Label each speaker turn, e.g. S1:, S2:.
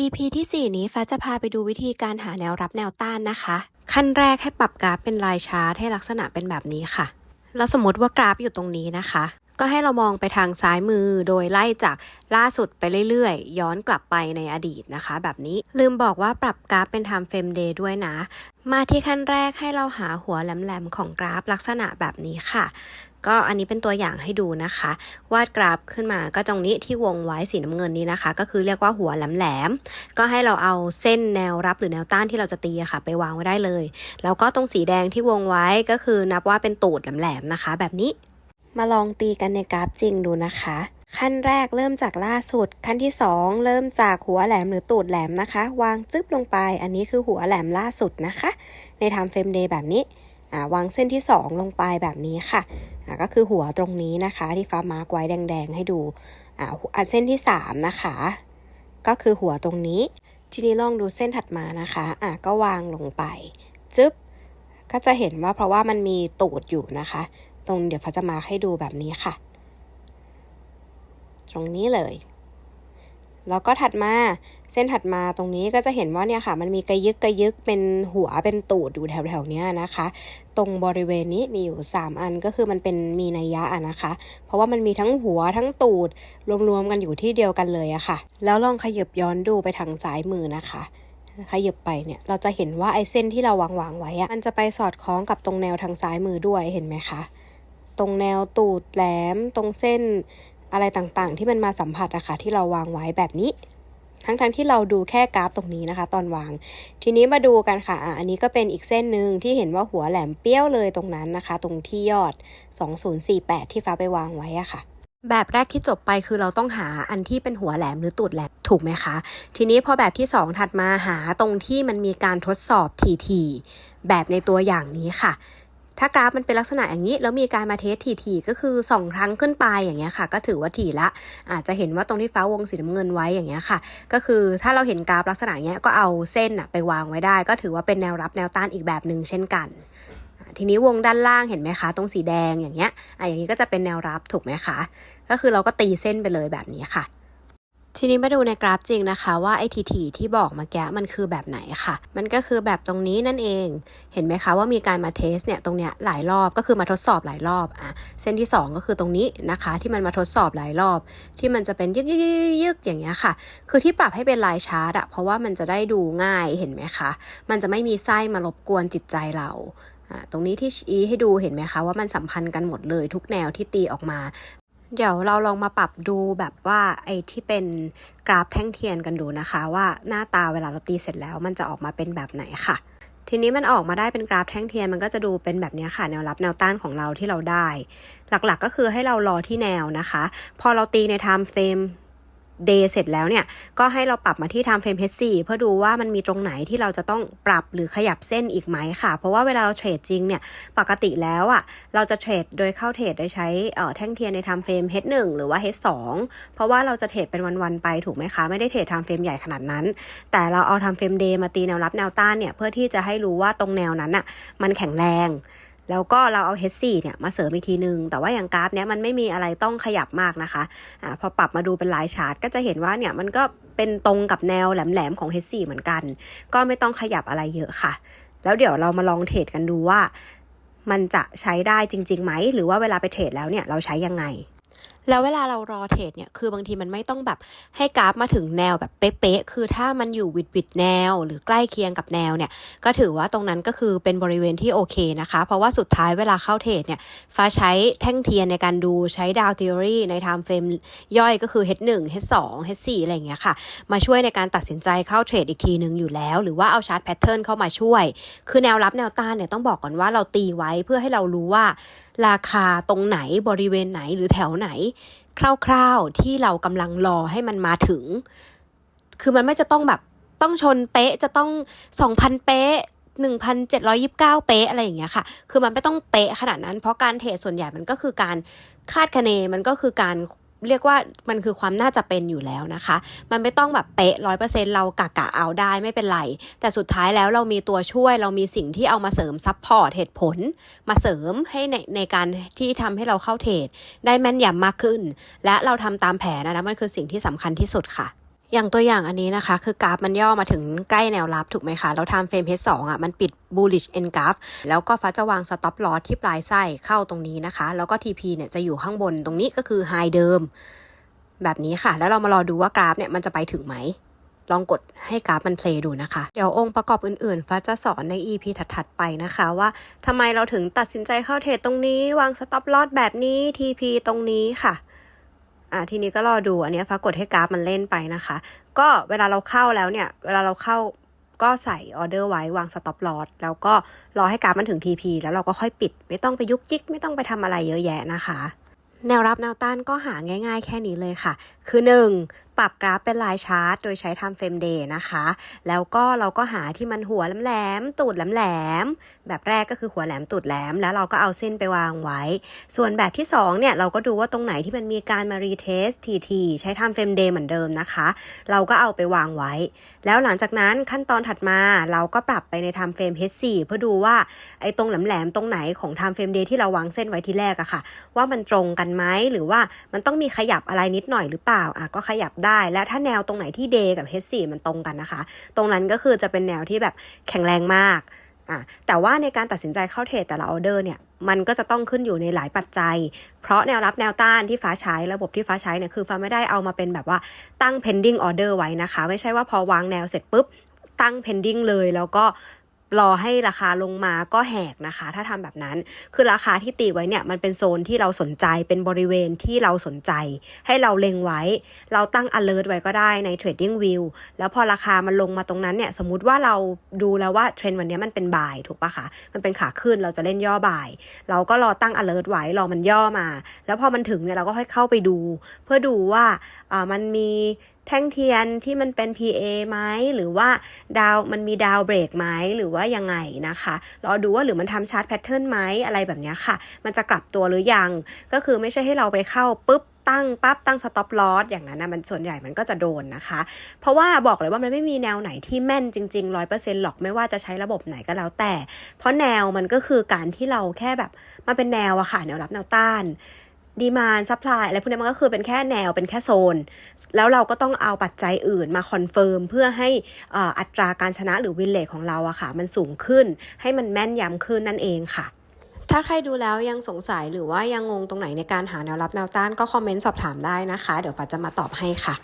S1: EP ที่ 4 นี้ฟ้าจะพาไปดูวิธีการหาแนวรับแนวต้านนะคะ ขั้นแรกให้ปรับกราฟเป็นลายชาร์ตให้ลักษณะเป็นแบบนี้ค่ะ แล้วสมมติว่ากราฟอยู่ตรงนี้นะคะ ก็ให้เรามองไปทางซ้ายมือโดยไล่จากล่าสุดไปเรื่อยๆ ย้อนกลับไปในอดีตนะคะ แบบนี้ลืมบอกว่าปรับกราฟเป็น time frame day ด้วยนะ มาที่ขั้นแรกให้เราหาหัวแหลมๆของกราฟลักษณะแบบนี้ค่ะ ก็อันนี้เป็นตัวอย่างให้ดูนะคะ วาดกราฟขึ้นมาก็ตรงนี้ที่วงไว้สีน้ำเงินนี้นะคะ ก็คือเรียกว่าหัวแหลมๆก็ให้เราเอาเส้นแนวรับหรือแนวต้านที่เราจะตีะค่ะ ไปวางไว้ได้เลย แล้วก็ตรงสีแดงที่วงไว้ก็คือนับว่าเป็นตูดแหลมๆนะคะ แบบนี้มาลองตีกันในกราฟจริงดูนะคะ ขั้นแรกเริ่มจากล่าสุด ขั้นที่ 2 เริ่มจากหัวแหลมหรือตูดแหลมนะคะ วางจึ๊บลงไป อันนี้คือหัวแหลมล่าสุดนะคะ ในทำเฟรมเดย์แบบนี้ วางเส้นที่ 2 ลงไปแบบนี้ค่ะก็คือหัวตรงนี้นะคะที่ฟ้ามาร์กไว้แดง ๆ ให้ดูอ่าเส้นที่ 3 นะคะ ก็คือหัวตรงนี้ ทีนี้ลองดูเส้นถัดมานะคะอะก็วางลงไปจึ๊บก็จะเห็นว่าเพราะว่ามันมีตูดอยู่นะคะ ตรงเดี๋ยวฟ้าจะมาให้ดูแบบนี้ค่ะ ตรงนี้เลย แล้วก็ถัดมาเส้นถัดมาตรงนี้ก็จะเห็นว่าเนี่ยค่ะ มันมีกระยึกกระยึกเป็นหัวเป็นตูดอยู่แถวๆเนี้ยนะคะ ตรงบริเวณนี้มีอยู่ 3 อันก็คือมันเป็นมีนัยยะอะนะคะ เพราะว่ามันมีทั้งหัวทั้งตูดรวมๆกันอยู่ที่เดียวกันเลยอะค่ะ แล้วลองขยับย้อนดูไปทางซ้ายมือนะคะขยับไปเนี่ยเราจะเห็นว่าไอ้เส้นที่เราวางวางไว้อะมันจะไปสอดคล้องกับตรงแนวทางซ้ายมือด้วยเห็นไหมคะ ตรงแนวตูดแหลมตรงเส้น อะไรต่างๆ ที่มันมาสัมผัสอะค่ะที่เราวางไว้แบบนี้ ทั้งๆทที่เราดูแค่กราฟตรงนี้นะคะ ตอนวาง ทีนี้มาดูกันค่ะอันนี้ก็เป็นอีกเส้นหนึ่งที่เห็นว่าหัวแหลมเปี้ยวเลยตรงนั้นนะคะ ตรงที่ยอด 2048 ที่ฟ้าไปวางไว้อะค่ะแบบแรกที่จบไปคือเราต้องหาอันที่เป็นหัวแหลมหรือตูดแหลมถูกไหมคะ ทีนี้พอแบบที่ 2 ถัดมาหาตรงที่มันมีการทดสอบทีๆแบบในตัวอย่างนี้ค่ะ ถ้ากราฟมันเป็นลักษณะอย่างนี้ แล้วมีการมาเทสทีๆก็คือ 2 ครั้งขึ้นไปอย่างเงี้ยค่ะ ก็ถือว่าถี่ละ อาจจะเห็นว่าตรงที่ฟ้าวงสีน้ำเงินไว้อย่างเงี้ยค่ะ ก็คือถ้าเราเห็นกราฟลักษณะเนี้ยก็เอาเส้นอะไปวางไว้ได้ ก็ถือว่าเป็นแนวรับแนวต้านอีกแบบหนึ่งเช่นกันทีนี้วงด้านล่างเห็นไหมคะ ตรงสีแดงอย่างเงี้ยอะอย่างนี้ก็จะเป็นแนวรับถูกไหมคะ ก็คือเราก็ตีเส้นไปเลยแบบนี้ค่ะ ทีนี้มาดูในกราฟจริงนะคะว่าไอทีทีที่บอกเมื่อกี้มันคือแบบไหนค่ะ มันก็คือแบบตรงนี้นั่นเอง เห็นไหมคะว่ามีการมาเทสเนี่ยตรงเนี้ยหลายรอบก็คือมาทดสอบหลายรอบอะเส้นที่ 2 ก็คือตรงนี้นะคะ ที่มันมาทดสอบหลายรอบ ที่มันจะเป็นยึกยึกยึกอย่างเงี้ยค่ะ คือที่ปรับให้เป็นลายชาร์ตอะเพราะว่ามันจะได้ดูง่ายเห็นไหมคะ มันจะไม่มีไส้มารบกวนจิตใจเราอะตรงนี้ที่ชี้ให้ดูเห็นไหมคะว่ามันสัมพันธ์กันหมดเลยทุกแนวที่ตีออกมา เดี๋ยวเราลองมาปรับดูแบบว่าไอ้ที่เป็นกราฟแท่งเทียนกันดูนะคะ ว่าหน้าตาเวลาเราตีเสร็จแล้ว มันจะออกมาเป็นแบบไหนค่ะ ทีนี้มันออกมาได้เป็นกราฟแท่งเทียนมันก็จะดูเป็นแบบนี้ค่ะ แนวรับแนวต้านของเราที่เราได้ หลักๆก็คือให้เรารอที่แนวนะคะ พอเราตีใน time frame day เสร็จแล้วเนี่ย ก็ให้เราปรับมาที่ time frame H4 เพื่อดูว่ามันมีตรงไหนที่เราจะต้องปรับหรือขยับเส้นอีกไหมค่ะ เพราะว่าเวลาเราเทรดจริงเนี่ย ปกติแล้วอะ่ะ เราจะเทรดโดยเข้าเทรดโดยใช้แท่งเทียนใน time frame H1 หรือว่า H2 เพราะว่าเราจะเทรดเป็นวันๆไปถูกไหมคะ ไม่ได้เทรด time frame ใหญ่ขนาดนั้น แต่เราเอา time frame day มาตีแนวรับแนวต้านเนี่ยเพื่อที่จะให้รู้ว่าตรงแนวนั้นอะมันแข็งแรง แล้วก็เราเอา H4 เนี่ยมาเสริมอีกทีนึง แต่ว่าอย่างกราฟเนี้ยมันไม่มีอะไรต้องขยับมากนะคะอ่าพอปรับมาดูเป็นลายชาร์ตก็จะเห็นว่าเนี่ยมันก็เป็นตรงกับแนวแหลมๆของ H4 เหมือนกัน ก็ไม่ต้องขยับอะไรเยอะค่ะ แล้วเดี๋ยวเรามาลองเทรดกันดูว่า มันจะใช้ได้จริงๆไหม หรือว่าเวลาไปเทรดแล้วเนี่ยเราใช้ยังไง แล้วเวลาเรารอเทรดเนี่ย คือบางทีมันไม่ต้องแบบให้กราฟมาถึงแนวแบบเป๊ะๆ คือถ้ามันอยู่วิดวิดแนว หรือใกล้เคียงกับแนวเนี่ย ก็ถือว่าตรงนั้นก็คือเป็นบริเวณที่โอเคนะคะ เพราะว่าสุดท้ายเวลาเข้าเทรดเนี่ย ฟ้าใช้แท่งเทียนในการดูใช้ดาว theory ใน time frame ย่อยก็คือ H1 H2 H4 อะไรอย่างเงี้ยค่ะ มาช่วยในการตัดสินใจเข้าเทรดอีกทีหนึ่งอยู่แล้ว หรือว่าเอาชาร์ตแพทเทิร์นเข้ามาช่วย คือแนวรับแนวต้านเนี่ยต้องบอกก่อนว่าเราตีไว้เพื่อให้เรารู้ว่า ราคาตรงไหนบริเวณไหนหรือแถวไหนคร่าวๆที่เรากำลังรอให้มันมาถึง คือมันไม่จะต้องแบบต้องชนเป๊ะจะต้อง 2,000 เป๊ะ1,729 เป๊ะอะไรอย่างเงี้ยค่ะ คือมันไม่ต้องเป๊ะขนาดนั้น เพราะการเทรดส่วนใหญ่มันก็คือการคาดคะเน มันก็คือการ เรียกว่ามันคือความน่าจะเป็นอยู่แล้วนะคะ มันไม่ต้องแบบเป๊ะร้อยเปอร์เซ็นเรากะกะเอาได้ไม่เป็นไร แต่สุดท้ายแล้วเรามีตัวช่วยเรามีสิ่งที่เอามาเสริมซับพอร์ตเหตุผล มาเสริมให้ในในการที่ทำให้เราเข้าเทรดได้แม่นยำมากขึ้น และเราทำตามแผนนะนะมันคือสิ่งที่สำคัญที่สุดค่ะ อย่างตัวอย่างอันนี้นะคะ คือกราฟมันย่อมาถึงใกล้แนวรับถูกไหมคะ แล้ว time frame H2 อะมันปิด bullish end graph แล้วก็ฟ้าจะวาง stop loss ที่ปลายไส้เข้าตรงนี้นะคะ แล้วก็ TP เนี่ยจะอยู่ข้างบนตรงนี้ก็คือ high เดิม แบบนี้ค่ะ แล้วเรามารอดูว่ากราฟเนี่ยมันจะไปถึงไหมลองกดให้กราฟมันเพลย์ดูนะคะ เดี๋ยวองค์ประกอบอื่นๆ ฟ้าจะสอนใน EP ถัดๆ ไปนะคะว่าทำไมเราถึงตัดสินใจเข้าเทรดตรงนี้ วาง stop loss แบบนี้ TP ตรงนี้ค่ะ อะทีนี้ก็รอดูอันนี้ฟ้ากดให้กราฟมันเล่นไปนะคะ ก็เวลาเราเข้าแล้วเนี่ย เวลาเราเข้าก็ใส่ออเดอร์ไว้วางสต็อปลอสแล้วก็รอให้กราฟมันถึง TP แล้วเราก็ค่อยปิด ไม่ต้องไปยุกยิก ไม่ต้องไปทำอะไรเยอะแยะนะคะ แนวรับแนวต้านก็หาง่าย ๆ แค่นี้เลยค่ะ คือ 1. ปรับกราฟเป็นลายชาร์ตโดยใช้ time frame day นะคะ แล้วก็เราก็หาที่มันหัวแหลมๆตูดแหลมๆแบบแรกก็คือหัวแหลมตูดแหลม แล้วเราก็เอาเส้นไปวางไว้ ส่วนแบบที่2เนี่ยเราก็ดูว่าตรงไหนที่มันมีการมารีเทสทีทีใช้ time frame day เหมือนเดิมนะคะ เราก็เอาไปวางไว้ แล้วหลังจากนั้นขั้นตอนถัดมาเราก็ปรับไปใน time frame H4 เพื่อดูว่าไอ้ตรงแหลมๆตรงไหนของ time frame day ที่เราวางเส้นไว้ที่แรกอะค่ะ ว่ามันตรงกันไหมหรือว่ามันต้องมีขยับอะไรนิดหน่อยหรือเปล่าอะก็ขยับได้ และถ้าแนวตรงไหนที่ day กับ H4 มันตรงกันนะคะ ตรงนั้นก็คือจะเป็นแนวที่แบบแข็งแรงมากอะแต่ว่าในการตัดสินใจเข้าเทรดแต่ละออเดอร์เนี่ยมันก็จะต้องขึ้นอยู่ในหลายปัจจัย เพราะแนวรับแนวต้านที่ฟ้าใช้ระบบที่ฟ้าใช้เนี่ยคือฟ้าไม่ได้เอามาเป็นแบบว่าตั้ง pending order ไว้นะคะ ไม่ใช่ว่าพอวางแนวเสร็จปุ๊บตั้ง pending เลยแล้วก็ รอให้ราคาลงมาก็แหกนะคะ ถ้าทำแบบนั้น คือราคาที่ตีไว้เนี่ยมันเป็นโซนที่เราสนใจเป็นบริเวณที่เราสนใจ ให้เราเล็งไว้ เราตั้ง alert ไว้ก็ได้ใน trading view แล้วพอราคามันลงมาตรงนั้นเนี่ยสมมติว่าเราดูแล้วว่าเทรนด์วันนี้มันเป็นบ่ายถูกปะคะมันเป็นขาขึ้นเราจะเล่นย่อบ่าย เราก็รอตั้ง alert ไว้รอมันย่อมา แล้วพอมันถึงเนี่ยเราก็ค่อยเข้าไปดู เพื่อดูว่าอ่ามันมี แท่งเทียนที่มันเป็น PA ไหมหรือว่าดาวมันมีดาวเบรกไหมหรือว่ายังไงนะคะรอดูว่าหรือมันทำชาร์ตแพทเทิร์นไหมอะไรแบบนี้ค่ะ มันจะกลับตัวหรือยัง ก็คือไม่ใช่ให้เราไปเข้าปุ๊บตั้งปั๊บตั้งสต็อปลอสอย่างนั้นนะมันส่วนใหญ่มันก็จะโดนนะคะ เพราะว่าบอกเลยว่ามันไม่มีแนวไหนที่แม่นจริงๆร้อยเปอร์เซ็นต์หรอกไม่ว่าจะใช้ระบบไหนก็แล้วแต่ เพราะแนวมันก็คือการที่เราแค่แบบมันเป็นแนวอะค่ะแนวรับแนวต้าน ดีมานซัพพลายอะไรพวกนี้มันก็คือเป็นแค่แนวเป็นแค่โซน แล้วเราก็ต้องเอาปัจจัยอื่นมาคอนเฟิร์มเพื่อให้อัตราการชนะหรือวินเลทของเราอะค่ะ มันสูงขึ้นให้มันแม่นยำขึ้นนั่นเองค่ะ ถ้าใครดูแล้วยังสงสัยหรือว่ายังงงตรงไหนในการหาแนวรับแนวต้านก็คอมเมนต์สอบถามได้นะคะ เดี๋ยวฟ้าจะมาตอบให้ค่ะ